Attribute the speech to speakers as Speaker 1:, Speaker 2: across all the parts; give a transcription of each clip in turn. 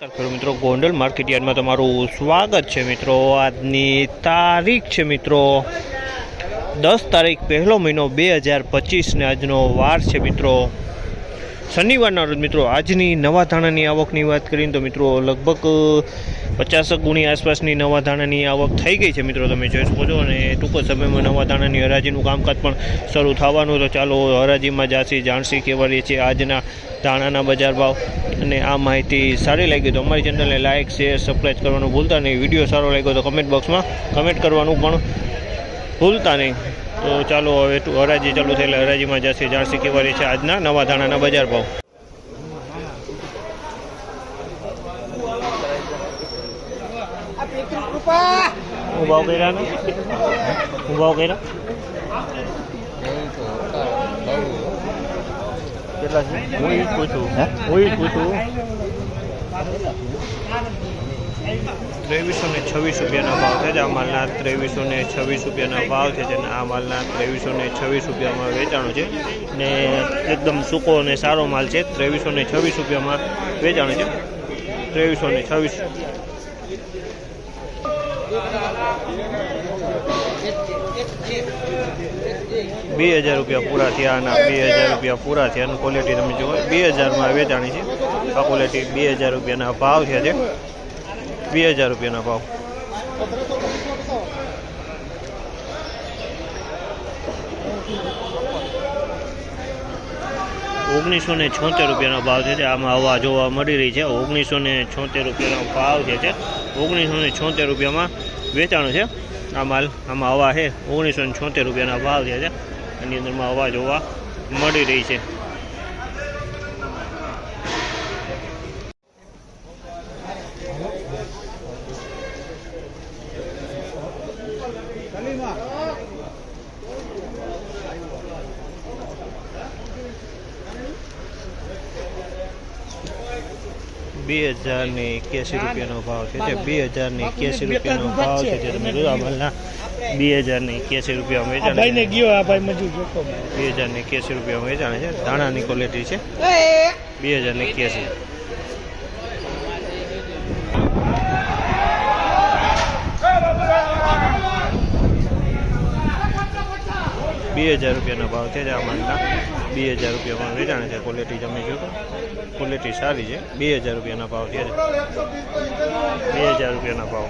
Speaker 1: નમસ્કાર મિત્રો, ગોંડલ માર્કેટ તમારું સ્વાગત છે મિત્રો. આજની તારીખ છે મિત્રો, દસ તારીખ પહેલો મહિનો બે હજાર પચીસને આજનો વાર છે મિત્રો. શનિવારના રોજ મિત્રો, આજની નવા ધાણાની આવકની વાત કરીએ તો મિત્રો, લગભગ પચાસક ગુણી આસપાસની નવા ધાણાની આવક થઈ ગઈ છે મિત્રો, તમે જોઈ શકો છો. અને ટૂંક સમયમાં નવા ધાણાની હરાજીનું કામકાજ પણ શરૂ થવાનું તો ચાલો હરાજીમાં જાસી જાણસી કેવા રહી છે આજના ધાણાના બજાર ભાવ. અને આ માહિતી સારી લાગી તો અમારી ચેનલને લાઇક શેર સબસ્ક્રાઈબ કરવાનું ભૂલતા નહીં. વીડિયો સારો લાગ્યો તો કમેન્ટ બોક્સમાં કમેન્ટ કરવાનું પણ ભૂલતા નહીં. તો ચાલો હવે હરાજી ચાલુ થયેલા હરાજીમાં જાસી જાણસી કેવા રહી છે આજના નવા ધાણાના બજાર ભાવ. હું ભાવ કર્યા ને ભાવ કર્યા છે હું જ પૂછું હું જ પૂછું ત્રેવીસો ને છવ્વીસ રૂપિયાના ભાવ છે. આ માલના ત્રેવીસો ને છવ્વીસ રૂપિયાના ભાવ છે જેને આ માલના ત્રેવીસો ને છવ્વીસ રૂપિયામાં વેચાણો છે ને એકદમ સૂકો અને સારો માલ છે. ત્રેવીસો ને છવ્વીસ રૂપિયામાં વેચાણો છે. ત્રેવીસો ને છવ્વીસ બે હજાર રૂપિયા પૂરા થયા અને બે હજાર રૂપિયા પૂરા થયા અને ક્વોલિટી તમે જુઓ, બે હજારમાં વેચાણી છે. આ ક્વોલિટી બે હજાર રૂપિયાના ભાવ છે જે. બે હજાર રૂપિયાના ભાવ. ઓગણીસો ને છોતેર રૂપિયાનો ભાવ છે આમાં હવા જોવા મળી રહી છે. ઓગણીસો ને છોતેર રૂપિયાનો ભાવ જે છે ઓગણીસો ને છોતેર રૂપિયામાં વેચાણું છે. આ માલ, આમાં હવા છે ઓગણીસો ને છોતેર રૂપિયાના ભાવ જે છે, એની અંદરમાં હવા જોવા મળી રહી છે. બે હજાર ને એક્યાસી રૂપિયાનો ભાવ છે. જે બે હજાર ને એક્યાસી રૂપિયાનો ભાવ છે. જે તમે જોયો અમલના બે હજાર ને એક્યાસી રૂપિયા વેચાણ
Speaker 2: ગયો આ ભાઈ મજૂર
Speaker 1: બે હજાર ને એક્યાસી રૂપિયા વેચાણ છે. ધાણાની ક્વોલિટી છે. બે હજાર ને એક્યાસી બે હજાર રૂપિયાના ભાવ છે આ માલના. બે હજાર રૂપિયામાં વેચાણ છે ક્વોલિટી તમે જોતો ક્વોલિટી સારી છે. બે હજાર રૂપિયાના ભાવ છે. બે હજાર રૂપિયાના ભાવ.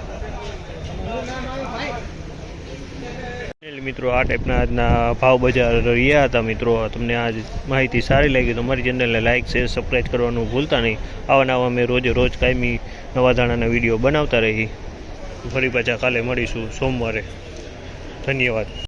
Speaker 1: મિત્રો, આ ટાઈપના આજના ભાવ બજાર રહ્યા હતા મિત્રો. તમને આજ માહિતી સારી લાગી તો મારી ચેનલને લાઇક શેર સબસ્ક્રાઈબ કરવાનું ભૂલતા નહીં. આવા નવા અમે રોજે રોજ કાયમી નવા ધાણાના વીડિયો બનાવતા રહી ફરી પાછા કાલે મળીશું સોમવારે. ધન્યવાદ.